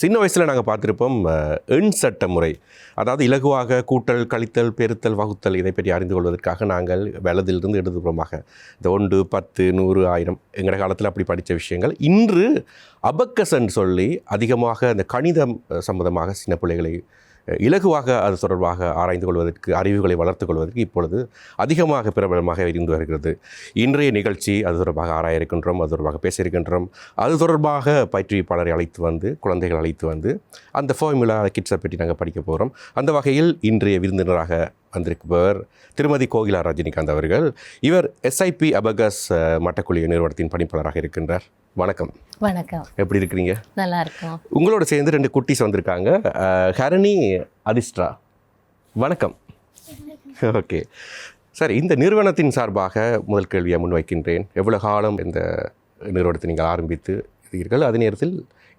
சின்ன வயசில் நாங்கள் பார்த்துருப்போம் எண் சட்ட முறை. அதாவது இலகுவாக கூட்டல் கழித்தல் பெருத்தல் வகுத்தல் இதை பற்றி அறிந்து கொள்வதற்காக நாங்கள் வலதிலிருந்து இடதுபுறமாக இந்த ஒன்று பத்து நூறு ஆயிரம் எங்களோட காலத்தில் அப்படி படித்த விஷயங்கள். இன்று அபக்கசன் சொல்லி அதிகமாக அந்த கணிதம் சம்மந்தமாக சின்ன பிள்ளைகளை இலகுவாக அது தொடர்பாக ஆராய்ந்து கொள்வதற்கு அறிவுகளை வளர்த்துக் கொள்வதற்கு இப்பொழுது அதிகமாக பிரபலமாக இருந்து வருகிறது. இன்றைய நிகழ்ச்சி அது தொடர்பாக ஆராய இருக்கின்றோம் அது தொடர்பாக பேச இருக்கின்றோம் அது தொடர்பாக பயிற்றுவிப்பாளரை அழைத்து வந்து குழந்தைகள் அழைத்து வந்து அந்த ஃபார்முலா கிட்ஸை பற்றி நாங்கள் படிக்க போகிறோம் அந்த வகையில் இன்றைய விருந்தினராக வந்திருப்பவர் திருமதி கோகிலா ரஜினிகாந்த் அவர்கள். இவர் எஸ்ஐபி அபகஸ் மட்டக்குழு நிறுவனத்தின் பணிப்பாளராக இருக்கின்றார். வணக்கம். வணக்கம். எப்படி இருக்கிறீங்க? நல்லா இருக்கும் உங்களோட சேர்ந்து ரெண்டு குட்டீஸ் வந்திருக்காங்க. ஹரணி அதிர்ஷ்டா வணக்கம். ஓகே. சார் இந்த நிறுவனத்தின் சார்பாக முதல் கேள்வியை முன்வைக்கின்றேன். எவ்வளவு காலம் இந்த நிறுவனத்தை நீங்கள் ஆரம்பித்து இருக்கிறீர்கள் அதே நேரத்தில்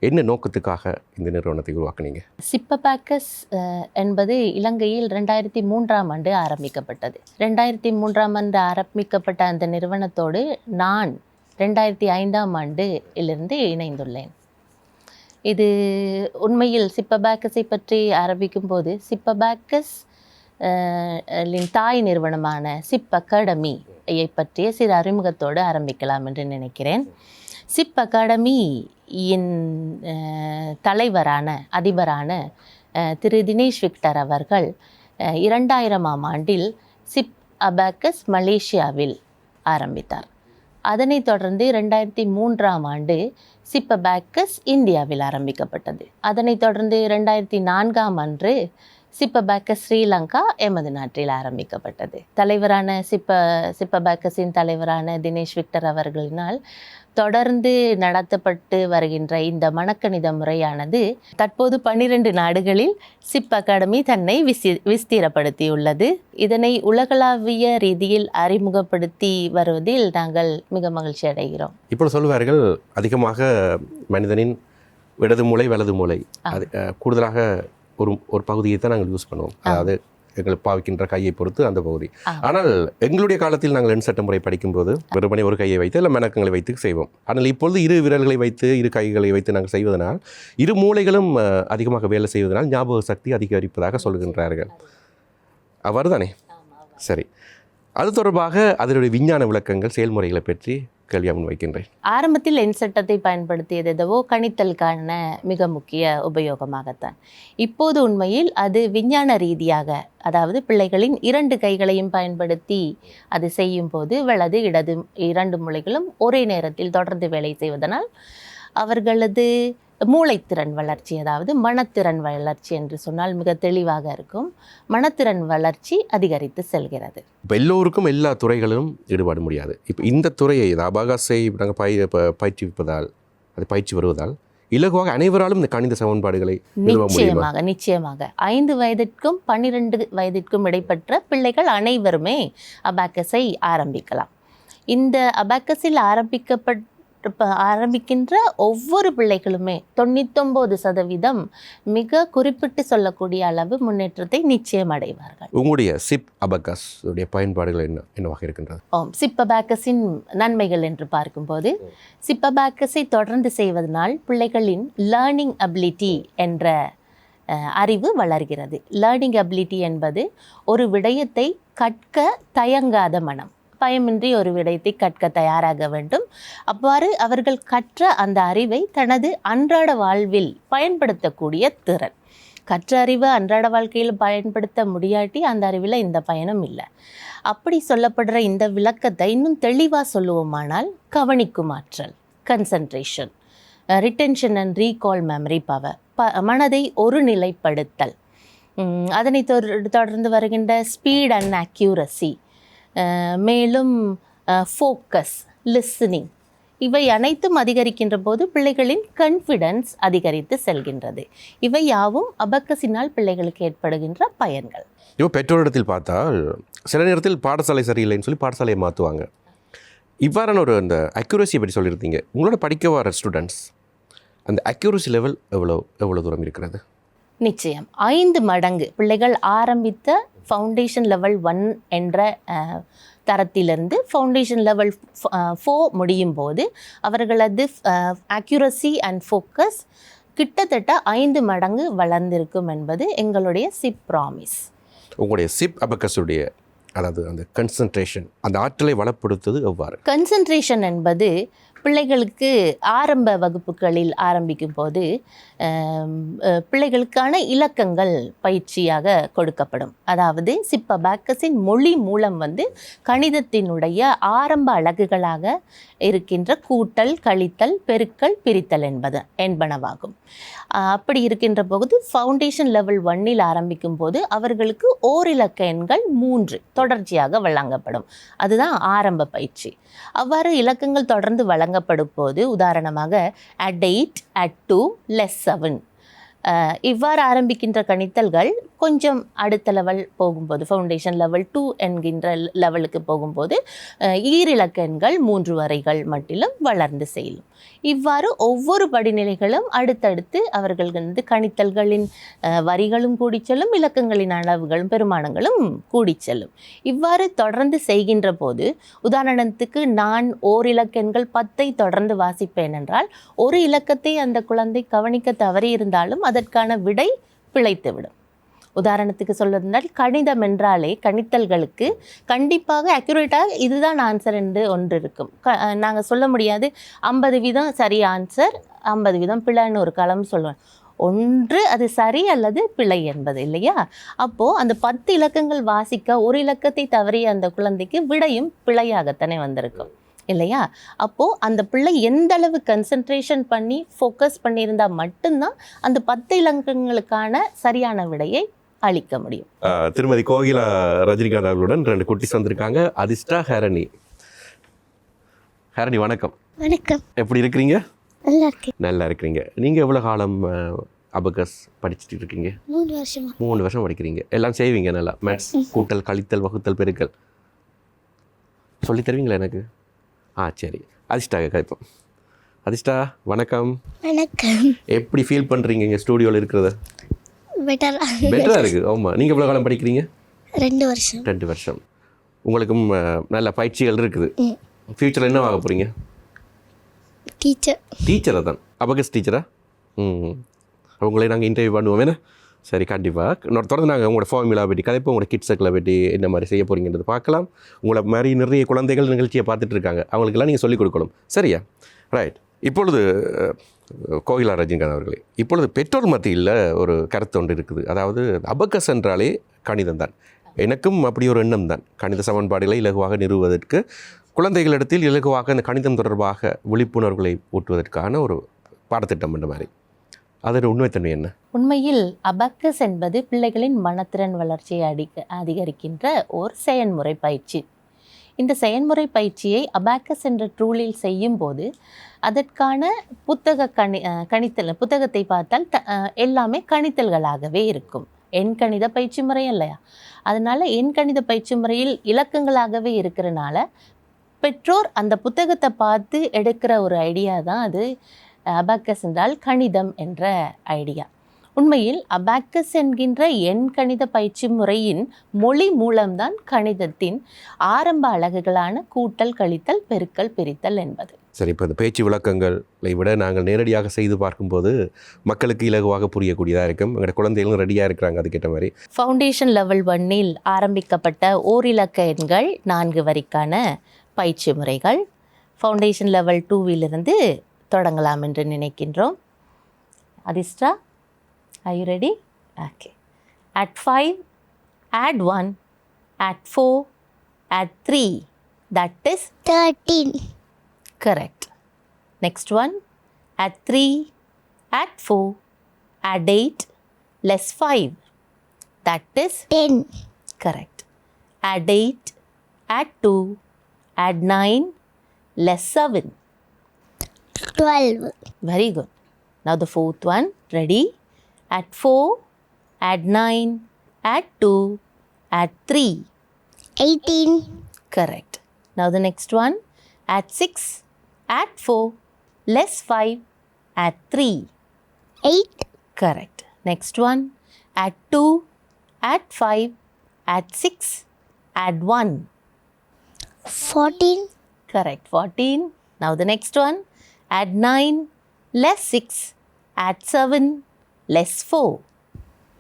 என்ன நோக்கத்துக்காக இந்த நிறுவனத்தை உருவாக்குனீங்க? சிப்பபாக்கஸ் என்பது இலங்கையில் ரெண்டாயிரத்தி மூன்றாம் ஆண்டு ஆரம்பிக்கப்பட்டது. ரெண்டாயிரத்தி மூன்றாம் ஆண்டு ஆரம்பிக்கப்பட்ட அந்த நிறுவனத்தோடு நான் ரெண்டாயிரத்தி ஐந்தாம் ஆண்டிலிருந்து இணைந்துள்ளேன். இது உண்மையில் சிப்பபேக்கஸை பற்றி ஆரம்பிக்கும் போது சிப்பபேக்கஸ் லின் தாய் நிறுவனமான சிப் அகாடமியை பற்றிய சிறு அறிமுகத்தோடு ஆரம்பிக்கலாம் என்று நினைக்கிறேன். சிப் அகாடமியின் தலைவரான அதிபரான திரு தினேஷ் விக்டர் அவர்கள் இரண்டாயிரமாம் ஆண்டில் சிப் அபாக்கஸ் மலேசியாவில் ஆரம்பித்தார். அதனைத் தொடர்ந்து ரெண்டாயிரத்தி மூன்றாம் ஆண்டு சிப் இந்தியாவில் ஆரம்பிக்கப்பட்டது. அதனைத் தொடர்ந்து ரெண்டாயிரத்தி நான்காம் அன்று சிப்பபாக்கஸ் ஸ்ரீலங்கா எமது நாட்டில் ஆரம்பிக்கப்பட்டது. தலைவரான சிப்ப சிப்பபாக்கஸின் தலைவரான தினேஷ் விக்டர் அவர்களினால் தொடர்ந்து நடத்தப்பட்டு வருகின்ற இந்த மணக்கணித முறையானது தற்போது பன்னிரண்டு நாடுகளில் சிப் அகாடமி தன்னை விசி விஸ்தீரப்படுத்தியுள்ளது. இதனை உலகளாவிய ரீதியில் அறிமுகப்படுத்தி வருவதில் நாங்கள் மிக மகிழ்ச்சி அடைகிறோம். இப்போ சொல்லுவார்கள் அதிகமாக மனிதனின் இடது மூளை வலது மூளை. அது கூடுதலாக ஒரு ஒரு பகுதியை தான் நாங்கள் யூஸ் பண்ணுவோம். அதாவது எங்களுக்கு பாவிக்கின்ற கையை பொறுத்து அந்த பகுதி. ஆனால் எங்களுடைய காலத்தில் நாங்கள் எண் சட்ட முறை படிக்கும்போது வெறுமனே ஒரு கையை வைத்து இல்லை மெனக்கங்களை வைத்து செய்வோம். ஆனால் இப்பொழுது இரு விரல்களை வைத்து இரு கைகளை வைத்து நாங்கள் செய்வதனால் இரு மூளைகளும் அதிகமாக வேலை செய்வதனால் ஞாபக சக்தி அதிகரிப்பதாக சொல்கின்றார்கள். அவ்வாறு தானே சரி. அது தொடர்பாக அதனுடைய விஞ்ஞான விளக்கங்கள் செயல்முறைகளை பற்றி கேள்வியாக முன்வைக்கின்றேன் ஆரம்பத்தில் எண் சட்டத்தை பயன்படுத்தியது எதவோ கணித்தலுக்கான மிக முக்கிய உபயோகமாகத்தான். இப்போது உண்மையில் அது விஞ்ஞான ரீதியாக அதாவது பிள்ளைகளின் இரண்டு கைகளையும் பயன்படுத்தி அது செய்யும் போது வலது இடது இரண்டு மூளைகளும் ஒரே நேரத்தில் தொடர்ந்து வேலை செய்வதனால் அவர்களது மூளைத்திறன் வளர்ச்சி அதாவது மனத்திறன் வளர்ச்சி என்று சொன்னால் மிக தெளிவாக இருக்கும். மனத்திறன் வளர்ச்சி அதிகரித்து செல்கிறது. இப்போ எல்லோருக்கும் எல்லா துறைகளிலும் ஈடுபாடு முடியாது. இப்போ இந்த துறையை அபாகாஸை நாங்கள் பய பயிற்றுவிப்பதால் அது பயிற்சி வருவதால் இலகுவாக அனைவராலும் இந்த கணித சமன்பாடுகளை நிச்சயமாக நிச்சயமாக. ஐந்து வயதிற்கும் பன்னிரெண்டு வயதிற்கும் இடைப்பட்ட பிள்ளைகள் அனைவருமே அபாக்கஸை ஆரம்பிக்கலாம். இந்த அபாக்கஸில் ஆரம்பிக்கப்பட்ட ஆரம்பிக்கின்ற ஒவ்வொரு பிள்ளைகளுமே தொண்ணூத்தொம்பது சதவீதம் மிக குறிப்பிட்டு சொல்லக்கூடிய அளவு முன்னேற்றத்தை நிச்சயம் அடைவார்கள். உங்களுடைய சிப் அபகாஸ் உடைய பயன்பாடுகள் என்ன என்னவாக இருக்கின்றது? ஆம் சிப்பபாக்கஸின் நன்மைகள் என்று பார்க்கும்போது சிப்பபாக்கஸை தொடர்ந்து செய்வதனால் பிள்ளைகளின் லேர்னிங் அபிலிட்டி என்ற அறிவு வளர்கிறது. லேர்னிங் அபிலிட்டி என்பது ஒரு விடயத்தை கற்க தயங்காத மனம். பயமின்றி ஒரு விடயத்தை கற்க தயாராக வேண்டும். அவ்வாறு அவர்கள் கற்ற அந்த அறிவை தனது அன்றாட வாழ்வில் பயன்படுத்தக்கூடிய திறன். கற்ற அறிவை அன்றாட வாழ்க்கையில் பயன்படுத்த முடியாட்டி அந்த அறிவில் இந்த பயனும் இல்லை. அப்படி சொல்லப்படுற இந்த விளக்கத்தை இன்னும் தெளிவாக சொல்லுவோமானால் கவனிக்கும் ஆற்றல் concentration retention and recall memory power ப மனதை ஒரு நிலைப்படுத்தல். அதனை தொடர்ந்து வருகின்ற ஸ்பீட் அண்ட் அக்யூரசி மேலும் ஃபோக்கஸ் லிஸ்னிங் இவை அனைத்தும் அதிகரிக்கின்ற போது பிள்ளைகளின் கான்ஃபிடன்ஸ் அதிகரித்து செல்கின்றது. இவை யாவும் அபக்கசினால் பிள்ளைகளுக்கு ஏற்படுகின்ற பயன்கள். இப்போ பெற்றோரிடத்தில் பார்த்தால் சில நேரத்தில் பாடசாலை சரியில்லைன்னு சொல்லி பாடசாலையை மாற்றுவாங்க இவ்வாறான ஒரு அந்த அக்யூரஸியை பற்றி சொல்லியிருந்தீங்க. உங்களோட படிக்க வர ஸ்டூடெண்ட்ஸ் அந்த அக்யூரசி லெவல் எவ்வளோ எவ்வளோ தூரம் இருக்கிறது? நிச்சயம். ஐந்து மடங்கு பிள்ளைகள் ஆரம்பித்த ஃபவுண்டேஷன் லெவல் ஒன் என்ற தரத்திலிருந்து ஃபவுண்டேஷன் லெவல் ஃபோர் முடியும் போது அவர்களது அக்யூரசி அண்ட் ஃபோக்கஸ் கிட்டத்தட்ட ஐந்து மடங்கு வளர்ந்திருக்கும் என்பது எங்களுடைய சிப் ப்ராமிஸ் உங்களுடைய சிப் அபக்கஸுடைய அதாவது அந்த கன்சன்ட்ரேஷன் அந்த ஆற்றலை வளப்படுத்துவது எவ்வாறு? கன்சன்ட்ரேஷன் என்பது பிள்ளைகளுக்கு ஆரம்ப வகுப்புகளில் ஆரம்பிக்கும் போது பிள்ளைகளுக்கான இலக்கங்கள் பயிற்சியாக கொடுக்கப்படும். அதாவது சிப்பபாக்கஸின் மொழி மூலம் வந்து கணிதத்தினுடைய ஆரம்ப அலகுகளாக இருக்கின்ற கூட்டல் கழித்தல் பெருக்கல் பிரித்தல் என்பது என்பனவாகும். அப்படி இருக்கின்ற போது ஃபவுண்டேஷன் லெவல் ஒன்னில் ஆரம்பிக்கும் போது அவர்களுக்கு ஓரிலக்க எண்கள் மூன்று தொடர்ச்சியாக வழங்கப்படும். அதுதான் ஆரம்ப பயிற்சி. அவ்வாறு இலக்கங்கள் தொடர்ந்து வழங்கப்படும் போது உதாரணமாக add eight add two less seven இவ்வாறு ஆரம்பிக்கின்ற கணித்தல்கள் கொஞ்சம் அடுத்த லெவல் போகும்போது ஃபவுண்டேஷன் லெவல் டூ என்கின்ற லெவலுக்கு போகும்போது அஹ், ஈரிலக்க எண்கள் மூன்று வரைகள் மட்டிலும் வளர்ந்து செல்லும். இவ்வாறு ஒவ்வொரு படிநிலைகளும் அடுத்தடுத்து அவர்கள் வந்து கணித்தல்களின் வரிகளும் கூடி செல்லும் இலக்கங்களின் அளவுகளும் பெருமானங்களும் கூடி செல்லும். இவ்வாறு தொடர்ந்து செய்கின்ற போது உதாரணத்துக்கு நான் ஓர் இலக்கெண்கள் பத்தை தொடர்ந்து வாசிப்பேன் என்றால் ஒரு இலக்கத்தை அந்த குழந்தை கவனிக்க தவறி இருந்தாலும் அதற்கான விடை பிழைத்துவிடும். உதாரணத்துக்கு சொல்வதென்றால் கணிதம் என்றாலே கணித்தல்களுக்கு கண்டிப்பாக அக்யூரேட்டாக இதுதான் ஆன்சர் என்று ஒன்று இருக்கும். க நாங்கள் சொல்ல முடியாது. ஐம்பது வீதம் சரி ஆன்சர் ஐம்பது வீதம் பிழைன்னு ஒரு களம் சொல்லுவேன் ஒன்று அது சரி அல்லது பிழை என்பது இல்லையா? அப்போது அந்த பத்து இலக்கங்கள் வாசிக்க ஒரு இலக்கத்தை தவறிய அந்த குழந்தைக்கு விடையும் பிழையாகத்தானே வந்திருக்கும். இல்லையா? அப்போது அந்த பிள்ளை எந்த அளவு கன்சன்ட்ரேஷன் பண்ணி ஃபோக்கஸ் பண்ணியிருந்தால் மட்டும்தான் அந்த பத்து இலக்கங்களுக்கான சரியான விடையை அளிக்க முடியும். திருமதி கோகிலா ரஜினிகாந்த் அவர்களுடன் ரெண்டு குட்டிஸ் வந்திருக்காங்க. அதிர்ஷ்டா ஹரணி. ஹரணி வணக்கம். வணக்கம். எப்படி இருக்கிறீங்க? நல்லா இருக்கேன். நல்லா இருக்கிறீங்க. நீங்கள் எவ்வளோ காலம் அபகஸ் படிச்சுட்டு இருக்கீங்க? மூணு வருஷமா. மூணு வருஷம் படிக்கிறீங்க. எல்லாம் செய்வீங்க நல்லா. மேத்ஸ் கூட்டல் கழித்தல் வகுத்தல் பெருக்கல். சொல்லி தருவீங்களா எனக்கு? ஆ சரி. அதிர்ஷ்டா கேட்போம் அதிர்ஷ்டா வணக்கம். வணக்கம். எப்படி ஃபீல் பண்ணுறீங்க இங்கே ஸ்டூடியோவில் இருக்கிறத? பெட்டரா பெட்டராக இருக்குது ஆமாம் நீங்கள் எவ்வளோ காலம் படிக்கிறீங்க? ரெண்டு வருஷம். ரெண்டு வருஷம். உங்களுக்கும் நல்ல பயிற்சிகள் இருக்குது. ஃப்யூச்சரில் என்ன ஆக போகிறீங்க டீச்சர் டீச்சரை தான் அபகஸ் டீச்சரா ம் அவங்களே நாங்கள் இன்டர்வியூ பண்ணுவோம். வேணா சரி கண்டிப்பாக இன்னொரு தொடர்ந்து நாங்கள் உங்களோட ஃபார்முலா பற்றி கதைப்போம் உங்களோட கிட்ஸுக்களை பற்றி என்ன மாதிரி செய்ய போகிறீங்கிறது பார்க்கலாம். உங்களை மாதிரி நிறைய குழந்தைகள் நிகழ்ச்சியை பார்த்துட்டு இருக்காங்க. அவங்களுக்கெல்லாம் நீங்கள் சொல்லிக் கொடுக்கணும். சரியா? ரைட் இப்பொழுது கோகிலா ரஜினிகாந்த் அவர்களே இப்பொழுது பெற்றோர் மத்தியில் ஒரு கருத்து ஒன்று இருக்குது. அதாவது அபக்கஸ் என்றாலே கணிதம் தான். எனக்கும் அப்படி ஒரு எண்ணம் தான். கணித சமன்பாடுகளை இலகுவாக நிறுவுவதற்கு குழந்தைகளிடத்தில் இலகுவாக இந்த கணிதம் தொடர்பாக விழிப்புணர்வுகளை ஊட்டுவதற்கான ஒரு பாடத்திட்டம் என்ற மாதிரி. அதோட உண்மைத்தன்மை என்ன? உண்மையில் அபக்கஸ் என்பது பிள்ளைகளின் மனத்திறன் வளர்ச்சியை அடிக்க அதிகரிக்கின்ற ஓர் செயன்முறை பயிற்சி. இந்த செயன்முறை பயிற்சியை அபாக்கஸ் என்ற ட்ரூலில் செய்யும்போது அதற்கான புத்தக கணி கணித்தல் புத்தகத்தை பார்த்தால் த எல்லாமே கணித்தல்களாகவே இருக்கும். எண்கணித பயிற்சி முறை இல்லையா அதனால எண்கணித பயிற்சி முறையில் இலக்கங்களாகவே இருக்கிறனால பெற்றோர் அந்த புத்தகத்தை பார்த்து எடுக்கிற ஒரு ஐடியா தான் அது. அபாக்கஸ் என்றால் கணிதம் என்ற ஐடியா உண்மையில் அபாக்கஸ் என்கின்ற எண் கணித பயிற்சி முறையின் மொழி மூலம்தான் கணிதத்தின் ஆரம்ப அலகுகளான கூட்டல் கழித்தல் பெருக்கல் பிரித்தல் என்பது. சரி இப்போ இந்த பேச்சு விளக்கங்களை விட நாங்கள் நேரடியாக செய்து பார்க்கும்போது மக்களுக்கு இலகுவாக புரியக்கூடியதாக இருக்கும். எங்களோட குழந்தைகளும் ரெடியாக இருக்கிறாங்க அதுக்கேற்ற மாதிரி. ஃபவுண்டேஷன் லெவல் ஒன்னில் ஆரம்பிக்கப்பட்ட ஓரிலக்க எண்கள் நான்கு வரிக்கான பயிற்சி முறைகள். ஃபவுண்டேஷன் லெவல் டூவிலிருந்து தொடங்கலாம் என்று நினைக்கின்றோம். அதிஸ்டா I ready okay add five add one add four add three that is thirteen correct next one add three add four add eight less five that is ten correct add eight add two add nine less seven 12. Very good. Now the fourth one. Ready? At 4, at 9, at 2, at 3. 18. Correct. Now the next one. At 6, at 4, less 5, at 3. 8. Correct. Next one. At 2, at 5, at 6, at 1. 14. Correct. 14. Now the next one add 9 less 6 Add 7, less 4.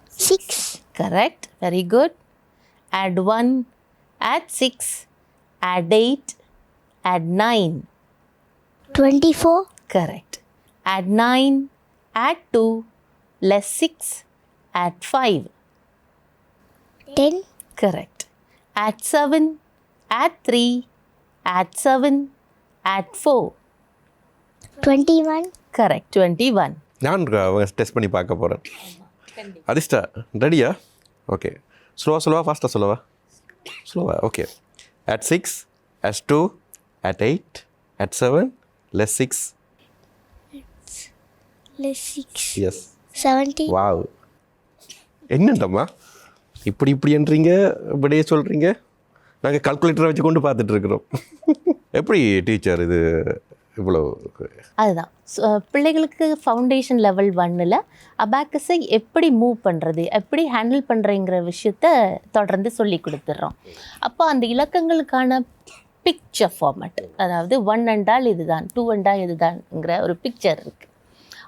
six, Correct. Very good. Add 1, add 6, add 8, add 9. twenty-four, Correct. Add 9, add 2, less 6, add 5. ten, Correct. Add 7, add 3, add 7, add 4. Twenty-one, Correct. 21. நான் test பண்ணி பார்க்க போகிறேன் அதிர்ஷ்டா? ரெடியா okay ஸ்லோவா ஸ்லோவா ஃபாஸ்ட்டாக சொல்லவா? ஸ்லோவா okay add six add two add eight add seven less six less six, yes seventeen, wow என்னண்டம்மா? இப்படி இப்படின்றீங்க இப்படியே சொல்கிறீங்க நாங்கள் கால்குலேட்டரை வச்சு கொண்டு பார்த்துட்டு இருக்கிறோம். எப்படி டீச்சர் இது? இவ்வளோ அதுதான். பிள்ளைகளுக்கு ஃபவுண்டேஷன் லெவல் ஒன்னில் அபாக்கஸை எப்படி மூவ் பண்ணுறது எப்படி ஹேண்டில் பண்ணுறங்கிற விஷயத்த தொடர்ந்து சொல்லி கொடுத்துட்றோம் அப்போ அந்த இலக்கங்களுக்கான பிக்சர் ஃபார்மேட் அதாவது ஒன் அண்டால் இதுதான் டூ அண்டால் இதுதான்ங்கிற ஒரு பிக்சர் இருக்குது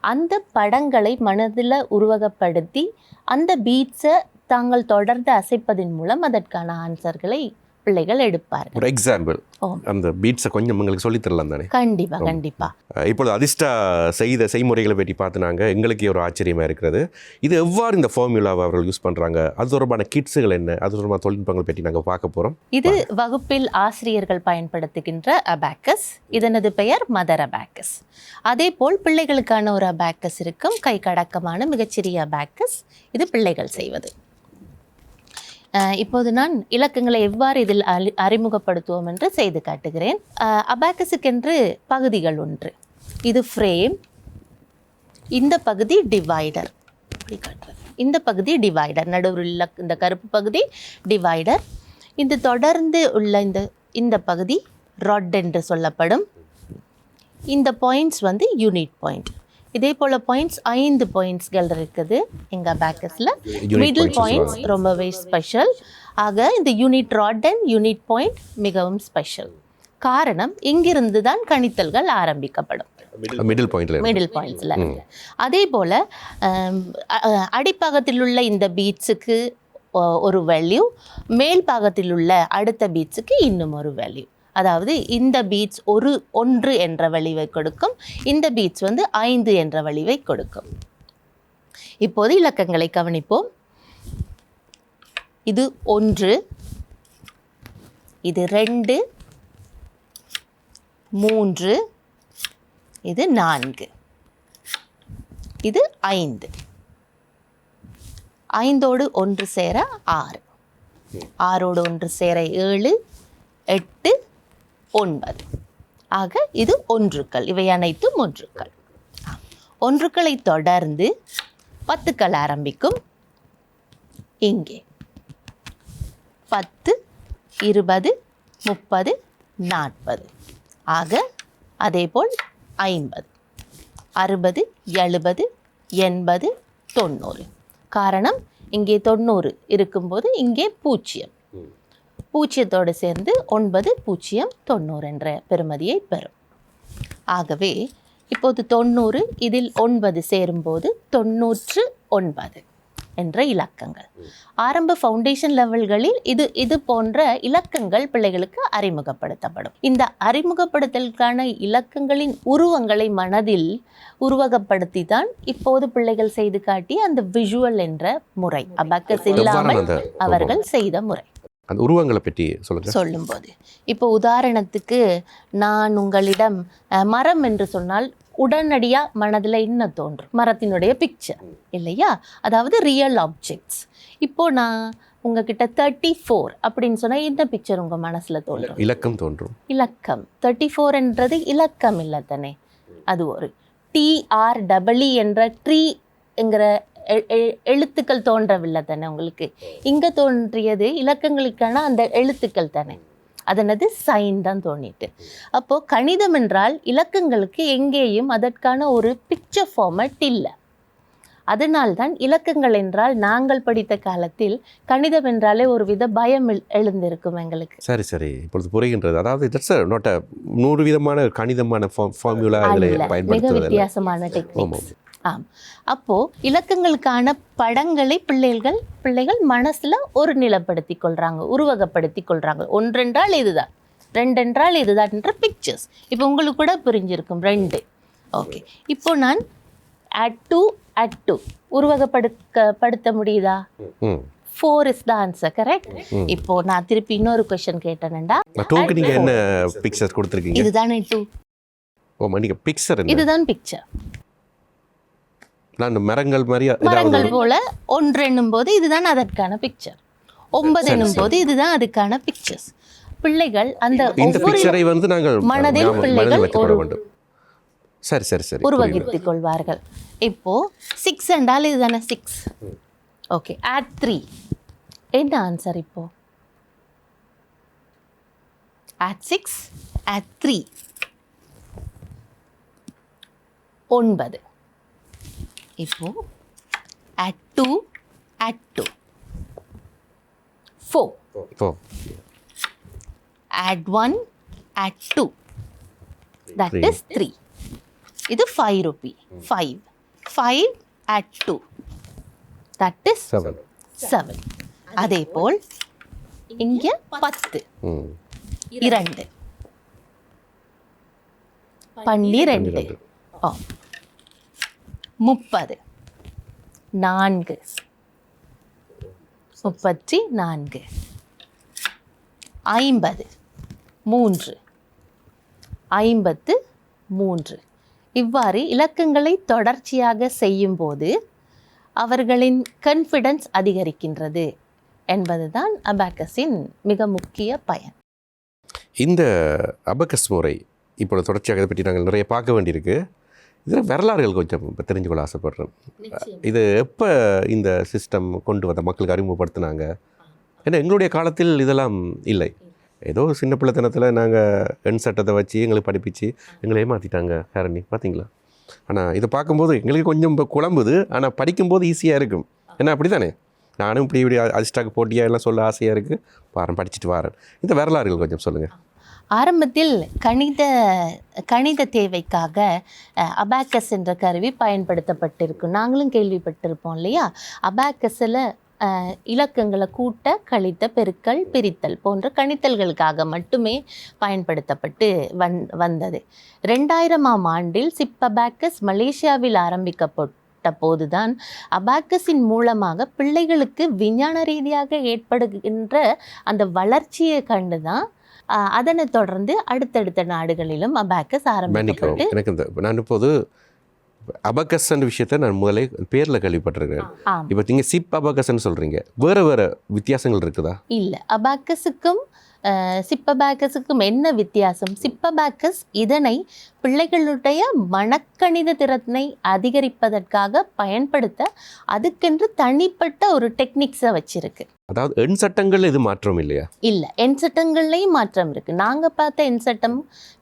அந்த படங்களை மனதில் உருவகப்படுத்தி அந்த பீட்ஸை தாங்கள் தொடர்ந்து அசைப்பதன் மூலம் அதற்கான ஆன்சர்களை பிள்ளைகள் எடுப்பார்கள். ஒரு எக்ஸாம்பிள். அந்த பீட்ஸை கொஞ்சம் எங்களுக்கு சொல்லித் தரலாம் தானே கண்டிப்பாக கண்டிப்பாக இப்பொழுது அதிர்ஷ்டா செய்த செய்முறைகளை பற்றி பார்த்து நாங்கள் எங்களுக்கே ஒரு ஆச்சரியமாக இருக்கிறது. இது எவ்வாறு இந்த ஃபார்முலாவை அவர்கள் யூஸ் பண்ணுறாங்க அது தொடர்பான கிட்ஸுகள் என்ன? அது தொடர்பான தொழில்நுட்பங்கள் பற்றி நாங்கள் பார்க்க போகிறோம் இது வகுப்பில் ஆசிரியர்கள் பயன்படுத்துகின்ற அபாக்கஸ் இதனது பெயர் மதர் அபாக்கஸ் அதேபோல் பிள்ளைகளுக்கான ஒரு அபாக்கஸ் இருக்கும். கை கடக்கமான மிகச்சிறிய அபாக்கஸ் இது பிள்ளைகள் செய்வது. இப்போது நான் இலக்கங்களை எவ்வாறு இதில் அறி அறிமுகப்படுத்துவோம் என்று செய்து காட்டுகிறேன். அபாக்கஸுக்கென்று பகுதிகள் ஒன்று. இது ஃப்ரேம் இந்த பகுதி டிவைடர் இப்படி காட்டுறது. இந்த பகுதி டிவைடர் நடுவில் உள்ள இந்த கருப்பு பகுதி டிவைடர் இந்த தொடர்ந்து உள்ள இந்த இந்த பகுதி ராட் என்று சொல்லப்படும். இந்த பாயிண்ட்ஸ் வந்து யூனிட் பாயிண்ட் இதே போல் பாயிண்ட்ஸ் ஐந்து பாயிண்ட்ஸ்கள் இருக்குது எங்கள் பேக்கஸில் மிடில் பாயிண்ட்ஸ் ரொம்பவே ஸ்பெஷல் ஆக இந்த unit rod and unit point மிகவும் ஸ்பெஷல் காரணம் இங்கிருந்து தான் கணித்தல்கள் ஆரம்பிக்கப்படும். மிடில் பாயிண்ட்ல மிடில் பாயிண்ட்ஸில் அதே போல் அடிப்பாகத்தில் உள்ள இந்த பீட்ஸுக்கு ஒரு வேல்யூ மேல் பாகத்தில் உள்ள அடுத்த பீட்ஸுக்கு இன்னும் ஒரு வேல்யூ அதாவது இந்த பீட்ஸ் ஒரு ஒன்று என்ற வழிவை கொடுக்கும். இந்த பீட்ஸ் வந்து ஐந்து என்ற வழிவை கொடுக்கும். இப்போது இலக்கங்களை கவனிப்போம். இது ஒன்று இது ரெண்டு மூன்று இது நான்கு. இது ஐந்து. ஐந்தோடு ஒன்று சேர ஆறு. ஆறோடு ஒன்று சேர ஏழு எட்டு ஒன்பது. ஆக இது ஒன்றுக்கள். இவை அனைத்தும் ஒன்றுக்கள். ஒன்றுக்களை தொடர்ந்து பத்துக்கள் ஆரம்பிக்கும். இங்கே. பத்து இருபது முப்பது நாற்பது. ஆக அதேபோல் ஐம்பது. அறுபது எழுபது எண்பது தொண்ணூறு. காரணம் இங்கே தொண்ணூறு இருக்கும்போது இங்கே பூஜ்ஜியம். பூஜ்ஜியத்தோடு சேர்ந்து ஒன்பது பூஜ்ஜியம் தொண்ணூறு என்ற பெறுமதியை பெறும். ஆகவே இப்போது தொண்ணூறு இதில் ஒன்பது சேரும்போது தொண்ணூற்று ஒன்பது என்ற இலக்கங்கள். ஆரம்ப ஃபவுண்டேஷன் லெவல்களில் இது இது போன்ற இலக்கங்கள் பிள்ளைகளுக்கு அறிமுகப்படுத்தப்படும். இந்த அறிமுகப்படுத்தலுக்கான இலக்கங்களின் உருவங்களை மனதில் உருவகப்படுத்தி தான் இப்போது பிள்ளைகள் செய்து காட்டிய அந்த விஷுவல் என்ற முறை. அபக்கஸ் இல்லாமல் அவர்கள் செய்த முறை. அந்த உருவங்களை பற்றி சொல்லுங்க. சொல்லும்போது. இப்போ உதாரணத்துக்கு நான் உங்களிடம் மரம் என்று சொன்னால் உடனடியாக மனதில் என்ன தோன்றும்? மரத்தினுடைய பிக்சர் இல்லையா? அதாவது ரியல் ஆப்ஜெக்ட்ஸ் இப்போ நான் உங்ககிட்ட தேர்ட்டி ஃபோர் அப்படின்னு சொன்னால் என்ன பிக்சர் உங்கள் மனசில் தோன்றும்? இலக்கம் தோன்றும். இலக்கம். தேர்ட்டி ஃபோர்ன்றது இலக்கம் இல்லை தானே? அது ஒரு டிஆர் டபிள்இ என்ற ட்ரீ என்கிற எழுத்துக்கள் தோன்றவில்லை தானே உங்களுக்கு? இங்கே தோன்றியது இலக்கங்களுக்கான அந்த எழுத்துக்கள் தானே. அதனது சைன் தான் தோணிட்டு அப்போது கணிதம் என்றால் இலக்கங்களுக்கு எங்கேயும் அதற்கான ஒரு பிக்சர் ஃபார்மட் இல்லை. அதனால்தான் இலக்கங்கள் என்றால் நாங்கள் படித்த காலத்தில் கணிதம் என்றாலே ஒரு வித பயம் எழு- எழுந்திருக்கும் எங்களுக்கு. சரி சரி. இப்பொழுது புரிகின்றது. அதாவது தட்ஸ் நோட்ட நூறு விதமான கணிதமான ஃபார்முலா மிக வித்தியாசமான டெக்னிக்ஸ் ஆம். அப்போ இலக்கங்களுக்கான படங்களை பிள்ளைகள் பிள்ளைகள் மனசுல ஒரு நிலப்படுத்தி கொள்றாங்க உருவகப்படுத்தி கொள்றாங்க. ஒன்றென்றால் இதுதான் ரெண்டென்றால் இதுதான் என்ற பிக்சர்ஸ் இப்போ உங்களுக்கு கூட புரிஞ்சிருக்கும் ரெண்டு. ஓகே இப்போ நான் அட் டூ அட் டூ உருவகப்படுத்த படுத்த முடியுதா? Four is the answer correct இப்போ நான் திருப்பி இன்னொரு கொஸ்டின் கேட்டேன்டா டூக்கு நீங்கள் என்ன பிக்சர் கொடுத்துருக்கீங்க? இதுதானே டூ ஓ நீங்கள் பிக்சர் இதுதான் பிக்சர் நான் மரங்கள் மாதிரி மரங்கள் போல ஒன்று எண்ணும் போது இதுதான் அதற்கான பிக்சர் ஒன்பது எண்ணும் போது இதுதான் அதுக்கான பிக்சர்ஸ் பிள்ளைகள் அந்த இந்த பிக்சரை வந்து நாங்கள் மனதில் பிள்ளைகள் ஒரு- வேண்டும். சரி சரி சரி. உருவகித்துக் கொள்வார்கள். இப்போ சிக்ஸ் என்றால் இதுதானே சிக்ஸ் ஓகே ஆட் த்ரீ என்ன ஆன்சர் இப்போ? ஆட் சிக்ஸ் ஆட் த்ரீ ஒன்பது. இப்போ add two add two four oh add 1 add 2 that Three. is 3 இது 5 rupee. 5 5 add 2 that is seven 7 அதே போல் இங்க 10 ம் இரண்டு பன்னிரண்டு பன்னிரண்டு. முப்பது. நான்கு. முப்பத்தி நான்கு. ஐம்பது. மூன்று. ஐம்பத்து மூன்று. இவ்வாறு இலக்கங்களை தொடர்ச்சியாக செய்யும்போது அவர்களின் கன்ஃபிடன்ஸ் அதிகரிக்கின்றது என்பதுதான் அபாக்கஸின் மிக முக்கிய பயன். இந்த அபகஸ் முறை இப்பொழுது தொடர்ச்சியாக இதை பற்றி நாங்கள் நிறைய பார்க்க வேண்டியிருக்கு. இதில் வரலாறுகள் கொஞ்சம் இப்போ தெரிஞ்சுக்கொள்ள ஆசைப்படுறேன். இது எப்போ இந்த சிஸ்டம் கொண்டு வந்த மக்களுக்கு அறிமுகப்படுத்தினாங்க? ஏன்னா எங்களுடைய காலத்தில் இதெல்லாம் இல்லை. ஏதோ சின்ன பிள்ளைத்தனத்தில் நாங்கள் எண் சட்டத்தை வச்சு எங்களுக்கு படிப்பிச்சு எங்களை ஏமாற்றிட்டாங்க ஹேரணி பார்த்தீங்களா ஆனால் இதை பார்க்கும்போது எங்களுக்கு கொஞ்சம் இப்போ குழம்புது. ஆனால் படிக்கும்போது ஈஸியாக இருக்கும். ஏன்னா அப்படி தானே நானும் இப்படி இப்படி அசிஸ்டாக்கு போட்டியாக எல்லாம் சொல்ல ஆசையாக இருக்குது பாரேன் படிச்சுட்டு வாரேன். இந்த வரலாறுகள் கொஞ்சம் சொல்லுங்கள் ஆரம்பத்தில் கணித கணித தேவைக்காக அபாக்கஸ் என்ற கருவி பயன்படுத்தப்பட்டிருக்கும். நாங்களும் கேள்விப்பட்டிருப்போம் இல்லையா? அபாக்கஸில் இலக்கங்களை கூட்ட கழித்த பெருக்கல் பிரித்தல் போன்ற கணித்தல்களுக்காக மட்டுமே பயன்படுத்தப்பட்டு வந் வந்தது. ரெண்டாயிரமாம் ஆண்டில் சிப்பபாக்கஸ் மலேசியாவில் ஆரம்பிக்கப்பட்ட போதுதான் அபாக்கஸின் மூலமாக பிள்ளைகளுக்கு விஞ்ஞான ரீதியாக ஏற்படுகின்ற அந்த வளர்ச்சியை கண்டு தான் ஆஹ் அதனைத் தொடர்ந்து அடுத்தடுத்த நாடுகளிலும் அபாக்கஸ் ஆரம்பிக்கப்பட்டு எனக்கு இந்த நான் இப்போது அபகஸ்ன்ற விஷயத்தை நான் முதலே பேரில் கேள்விப்பட்டிருக்கிறேன். ஆம். இப்போ நீங்கள் சிப் அபகஸ்ன்னு சொல்கிறீங்க வேறு வேறு வித்தியாசங்கள் இருக்குதா? இல்லை அபாக்கஸுக்கும் சிப்பபாக்கஸுக்கும் என்ன வித்தியாசம்? சிப்பபாக்கஸ் இதனை பிள்ளைகளுடைய மனக்கணித திறனை அதிகரிப்பதற்காக பயன்படுத்த அதுக்கென்று தனிப்பட்ட ஒரு டெக்னிக்ஸை வச்சிருக்கு. அதாவது எண் சட்டங்கள் இது மாற்றம் இல்லையா? இல்லை எண் சட்டங்கள்லையும் மாற்றம் இருக்குது நாங்கள் பார்த்த எண் சட்டம்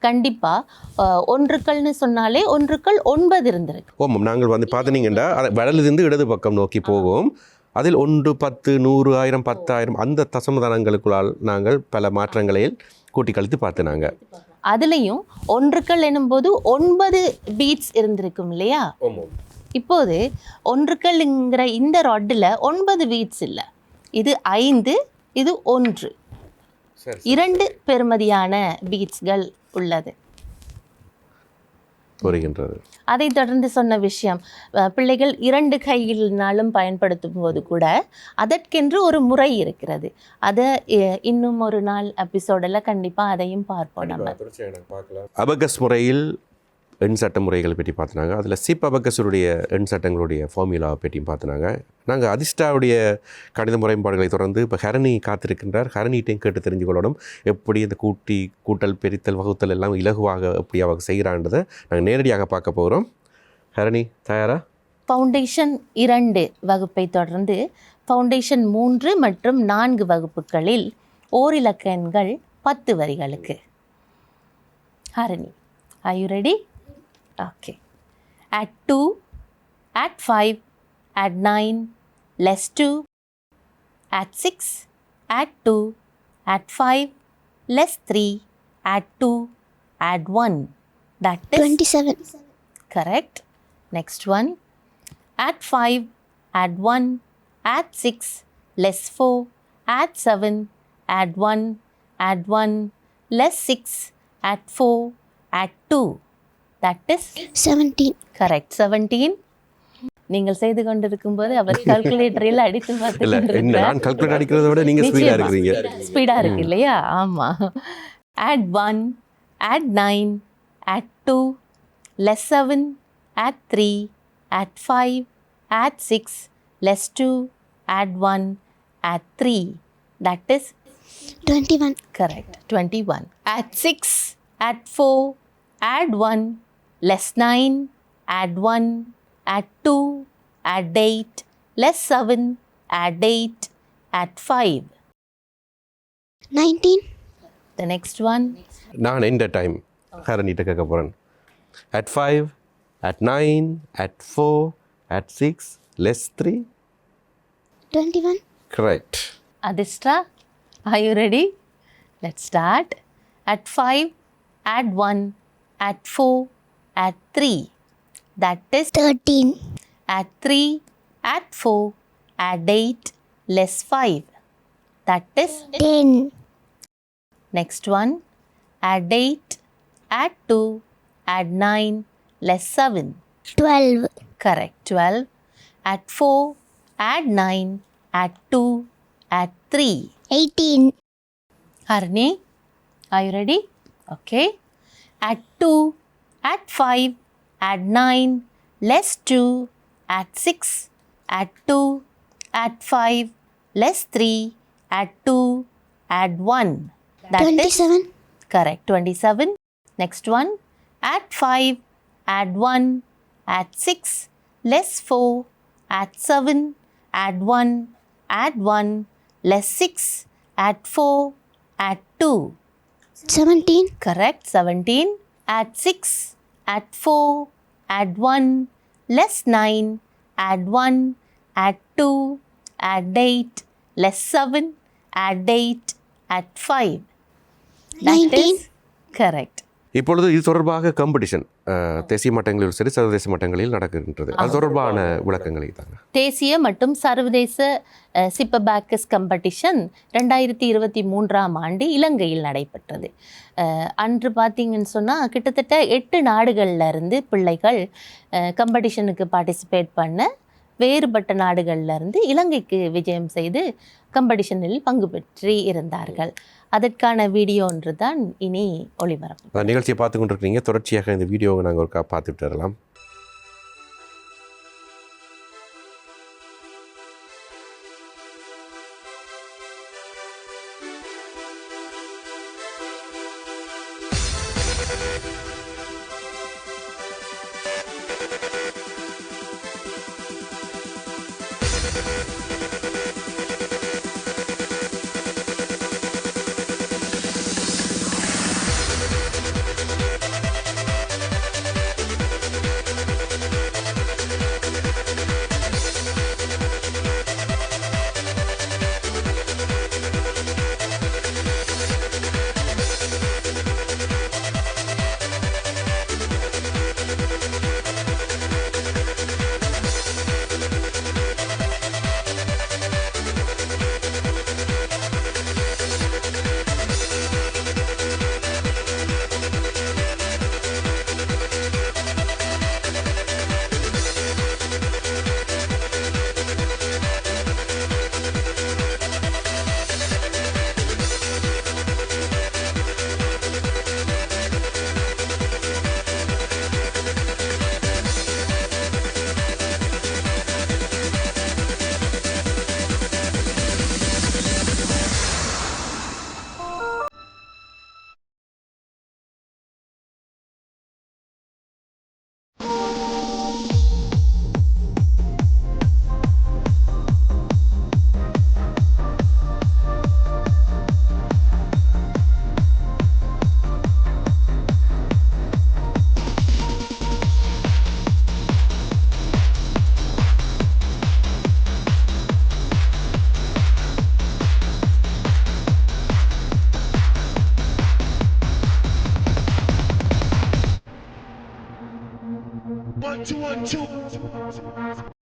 கண்டிப்பாக ஒன்றுக்கள்னு சொன்னாலே ஒன்றுக்கள் ஒன்பது இருந்திருக்கு. ஓமம் நாங்கள் வந்து பார்த்தீங்கன்னா அது வடலிருந்து இடது பக்கம் நோக்கி போகும் அதில் ஒன்று பத்து நூறு ஆயிரம் பத்தாயிரம் அந்த தசமதானங்களுக்குள்ளால் நாங்கள் பல மாற்றங்களை கூட்டி கழித்து பார்த்து நாங்கள் அதுலேயும் ஒன்றுக்கள் எனும்போது ஒன்பது பீட்ஸ் இருந்திருக்கும் இல்லையா? இப்போது ஒன்றுக்கள்ங்கிற இந்த ராட்டில் ஒன்பது பீட்ஸ் இல்லை. இது ஐந்து இது ஒன்று. இரண்டு பெறுமதியான பீட்ஸ்கள் உள்ளது. புரிகின்றது அதைத் தொடர்ந்து சொன்ன விஷயம் பிள்ளைகள் இரண்டு கையினாலும் பயன்படுத்தும் போது கூட அதற்கென்று ஒரு முறை இருக்கிறது. அதை இன்னும் ஒரு நாள் எபிசோடில் கண்டிப்பாக அதையும் பார்ப்போம் நம்ம. அபகஸ் முறையில் எண் சட்ட முறைகளை பற்றி பார்த்துனாங்க. அதில் சிப்பபக்கசருடைய எண் சட்டங்களுடைய ஃபார்முலாவை பற்றியும் பார்த்துனாங்க. நாங்கள் அதிர்ஷ்டாவுடைய கணித முறைப்பாடுகளை தொடர்ந்து இப்போ ஹரணி காத்திருக்கின்றார். ஹரணிட்டையும் கேட்டு தெரிஞ்சு கொள்ளணும் எப்படி இந்த கூட்டி கூட்டல் பிரித்தல் வகுத்தல் எல்லாம் இலகுவாக எப்படி அவங்க செய்கிறான்றதை நாங்கள் நேரடியாக பார்க்க போகிறோம். ஹரணி தயாரா? ஃபவுண்டேஷன் இரண்டு வகுப்பை தொடர்ந்து ஃபவுண்டேஷன் மூன்று மற்றும் நான்கு வகுப்புகளில் ஓரிலக்க எண்கள் பத்து வரிகளுக்கு. Harani are you ready Okay. At 2, at 5, at 9, less 2, at 6, at 2, at 5, less 3, at 2, at 1. That is 27. Correct. Next one. At 5, at 1, at 6, less 4, at 7, at 1, at 1, less 6, at 4, at 2. That is Seventeen. correct. 17. நீங்கள் செய்து கொண்டிருக்கும்போது அவர் கால்குலேட்டரில் அடித்து பார்த்து நான் calculate அடிக்கிறத விட நீங்க speedo இருக்கிறீங்க ஸ்பீடா இருக்கு இல்லையா ஆமா add 1 add 9 add 2 less 7 add 3 add 5 add 6 less 2 add 1 add 3 that is Twenty-one. correct 21 add 6 add 4 add 1 less 9 add 1 add 2 add 8 less 7 add 8 add 5 Nineteen. the next one நான் எந்த time ஹரணிட்ட கேட்க போகிறேன் at five at nine at four at six less three Twenty-one. Correct Adistra, are you ready? Let's start. At 5, add 1, add 4, add 3. That is Thirteen. At 3, at 4, add 8, less 5. That is Ten. next one. Add 8, add 2, add 9, less 7. Twelve. Correct. 12. At 4, add 9, add 2, add 3. Eighteen. Harni, are you ready? Okay. At 2, add 5, add 9, less 2, add 6, add 2, add 5, less 3, add 2, add 1. That is Twenty-seven. correct. 27. Next one. Add 5, add 1, add 6, less 4, add 7, add 1, add 1, less 6, add 4, add 2. Seventeen. Correct. 17. Add 6, add 4, add 1, less 9, add 1, add 2, add 8, less 7, add 8, add 5. That Nineteen. is correct. இப்பொழுது இது தொடர்பாக competition தேசிய மட்டங்களில் சரி சர்வதேச மட்டங்களில் நடக்கின்றது. அது தொடர்பான விளக்கங்களை தாங்க. தேசிய மற்றும் சர்வதேச சிப்பபேக்கஸ் காம்படிஷன் ரெண்டாயிரத்தி இருபத்தி மூன்றாம் ஆண்டு இலங்கையில் நடைபெற்றது. அன்று பார்த்தீங்கன்னு சொன்னால் கிட்டத்தட்ட எட்டு நாடுகள்ல இருந்து பிள்ளைகள் காம்படிஷனுக்கு பார்ட்டிசிபேட் பண்ண வேறுபட்ட நாடுகளிலிருந்து இலங்கைக்கு விஜயம் செய்து கம்படிஷனில் பங்கு பெற்று இருந்தார்கள். அதற்கான வீடியோ ஒன்று தான் இனி ஒளிபரப்பு. நிகழ்ச்சியை பார்த்து கொண்டிருக்கீங்க தொடர்ச்சியாக இந்த வீடியோவை நாங்கள் ஒருக்கா பார்த்துட்டு வரலாம். One, two, one, two.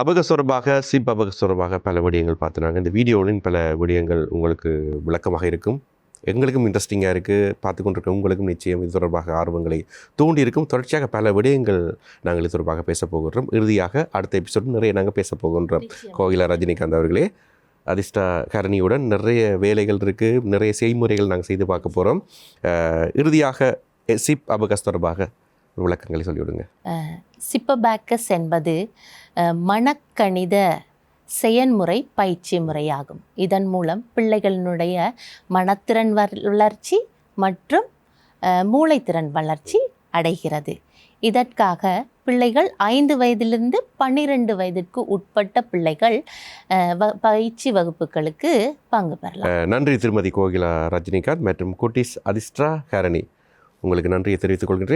அபகஸ்வரமாக சிப் அபகஸ்வரமாக பல விடயங்கள் பார்த்துனாங்க இந்த வீடியோவின் பல விடயங்கள் உங்களுக்கு விளக்கமாக இருக்கும். எங்களுக்கும் இன்ட்ரெஸ்டிங்காக இருக்குது பார்த்து கொண்டிருக்க உங்களுக்கும் நிச்சயம் இது தொடர்பாக ஆர்வங்களை தூண்டி இருக்கும் தொடர்ச்சியாக பல விடயங்கள் நாங்கள் இது தொடர்பாக பேச போகின்றோம். இறுதியாக அடுத்த எபிசோடு நிறைய நாங்கள் பேச போகின்றோம். கோகிலா ரஜினிகாந்த் அவர்களே அதிர்ஷ்டா கரணியுடன் நிறைய வேலைகள் இருக்குது நிறைய செய்முறைகள் நாங்கள் செய்து பார்க்க போகிறோம் இறுதியாக சிப் அபகஸ் தொடர்பாக விளக்கங்களை சொல்லிவிடுங்க. சிப்பபேக்கஸ் என்பது மனக்கணித செயன்முறை பயிற்சி முறையாகும். இதன் மூலம் பிள்ளைகளினுடைய மனத்திறன் வளர்ச்சி மற்றும் மூளைத்திறன் வளர்ச்சி அடைகிறது. இதற்காக பிள்ளைகள் ஐந்து வயதிலிருந்து பன்னிரெண்டு வயதிற்கு உட்பட்ட பிள்ளைகள் பயிற்சி வகுப்புகளுக்கு பங்கு பெறலாம். நன்றி திருமதி கோகிலா ரஜினிகாந்த் மற்றும் குட்டிஸ் அதிர்ஷ்டா கரணி உங்களுக்கு நன்றியை தெரிவித்துக் கொள்கின்றேன்.